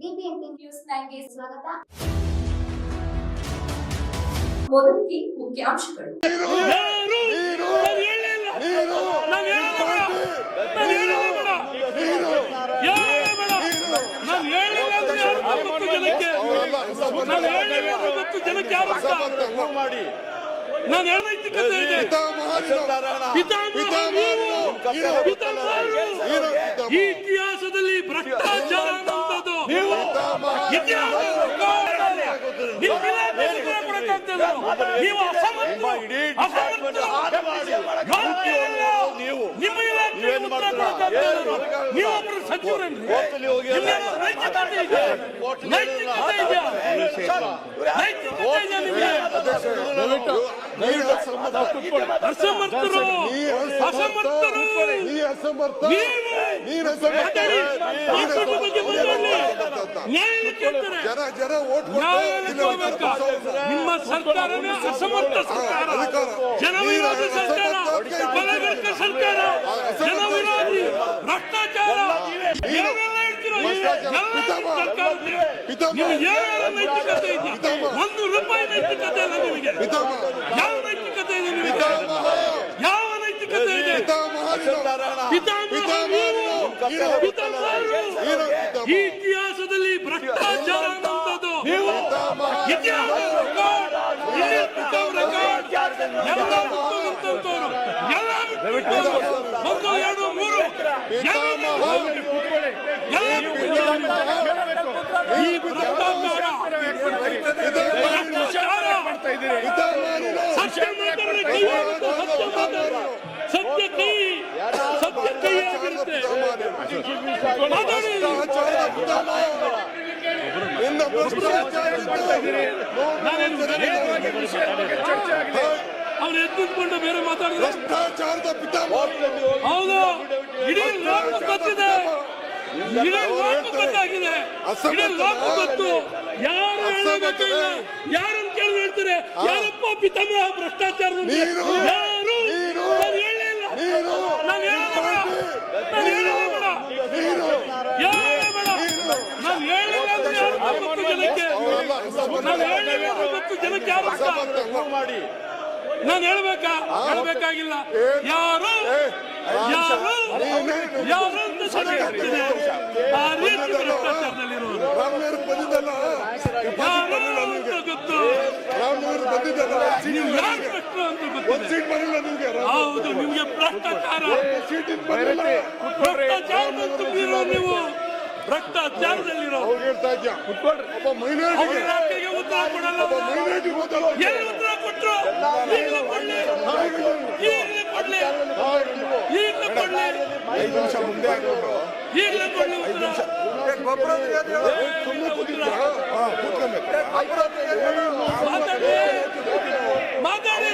News ಸ್ವಾಗತ. ಮೊದಲಿಗೆ ಮುಖ್ಯಾಂಶಗಳು. ಇತಿಹಾಸದಲ್ಲಿ ಭ್ರಷ್ಟಾಚಾರ ನೀವು ಅಸಮರ್ಥರು. ಯೋಗ್ಯರಲ್ಲ. ನೀವು. ನಿಮ್ಮ ಇಲಾಖೆಗೆ ನೀವೇನ್ ಉತ್ತರ ಮಾಡ್ತೀರಾ? ಕೊಡಕ್ಕಾಗ್ತಿಲ್ಲ. ನೀವು ಒಬ್ರು ಹೋಗಿ ಎಲ್ಲ- ನಿಮ್ಗೇನಾದ್ರು ನೈತಿಕತೆ ಇದೆಯಾ? ನೈತಿಕತೆ ಇದೆಯಾ ನೈತಿಕತೆ ಇದೆಯಾ ನಿಮ್ಗೆ ಅಸಮರ್ಥರು ಅಸಮರ್ಥರು ನೀವು ಜನ ಜನ ಓಟ್? ನಿಮ್ಮ ಸರ್ಕಾರನೇ ಅಸಮರ್ಥ ಸರ್ಕಾರ. ಜನ ವಿರೋಧಿ ಸರ್ಕಾರ. ಬಲಗರ್ಕ ಸರ್ಕಾರ. ಜನ ವಿರೋಧಿ. ಭ್ರಷ್ಟಾಚಾರ. ನೈತಿಕತೆ ಇದೆ? ಒಂದು ರೂಪಾಯಿ ನೈತಿಕತೆ ಇಲ್ಲ ನಿಮಗೆ. ಯಾವ ನೈತಿಕತೆ ಇದೆ ನಿಮಗೆ? ಯಾವ ನೈತಿಕತೆ ಇದೆ? ಪಿತಾಮಹ ನೀವು. ಈ ಇತಿಹಾಸದಲ್ಲಿ ಭ್ರಷ್ಟಾಚಾರ ಈ ಭ್ರಷ್ಟಾಚಾರ ಸತ್ಯ ಕೈ. ಸತ್ಯ ಕೈ ಸತ್ಯ ಕೈ ಆಗಿರುತ್ತೆ ಮಾತಾಡಿ ನಾನೇನು ಅವ್ರು ಎದ್ದು ನಿಂತ್ಕೊಂಡು ಬೇರೆ ಮಾತಾಡಿದ್ರೆ ಭ್ರಷ್ಟಾಚಾರದ ಹೌದು ಇಡೀ ಲೋಕ ಗೊತ್ತಿದೆ ಇಡೀ ಲೋಕ ಗೊತ್ತಾಗಿದೆ ಇಡೀ ಲೋಕ ಗೊತ್ತು ಯಾರು ಹೇಳಬೇಕಿಲ್ಲ ಯಾರನ್ನು ಕೇಳಿ ಹೇಳ್ತಾರೆ? ಯಾರಪ್ಪ ಪಿತಾಮಹ ಭ್ರಷ್ಟಾಚಾರದ ನೀನು. ಯಾರು ನೀನು. ನಾನು ಹೇಳಿಲ್ಲ ನೀನು. ನಾನು ಹೇಳಿಲ್ಲ ನಾನು ಹೇಳಿಲ್ಲ ಬೇಡ ಯಾರು ಬೇಡ ನಾನು ಹೇಳಿಲ್ಲ ಅಂದ್ರೆ ಯಾರು ಗೊತ್ತು ಜನಕ್ಕೆ ನಾನು ಹೇಳಿಲ್ಲ ಅಂದ್ರೆ ಗೊತ್ತು ಜನಕ್ಕೆ ಯಾರು? ಮಾಡಿ ನಾನು ಹೇಳ್ಬೇಕಾ? ಹೇಳ್ಬೇಕಾಗಿಲ್ಲ. ಯಾರು? ಯಾರು? ಯಾರು ಅಂತ ಆಗ್ತಿದೆ. ಆ ರೀತಿ ಬಂದಿದ್ದಲ್ಲ ಯಾರು ಅಂತ ಗೊತ್ತು ನೀವು ಯಾರು ಭ್ರಷ್ಟರು ಅಂತ ಗೊತ್ತಿದೆ ಹೌದು ನಿಮ್ಗೆ ಭ್ರಷ್ಟಾಚಾರ ಭ್ರಷ್ಟಾಚಾರ ನೀವು ಭ್ರಷ್ಟಾಚಾರದಲ್ಲಿರೋ ಅವ್ರು ಉತ್ತರ ಕೊಡಲ್ಲ ಎಲ್ಲಿ ಉತ್ತರ ಕೊಟ್ಟರು ಈಗಲೇ ಕೊಡ್ಲಿ ಈಗಲೇ ಕೊಡ್ಲಿ ಈಗಲೇ ಕೊಡ್ಲಿ ಐದು ಮುಂದೆ ಆಗ್ಬಿಟ್ಟು ಈಗಲೇ ಕೊಡ್ಲಿ ಉತ್ತರ ಮಾತಾಡಿ.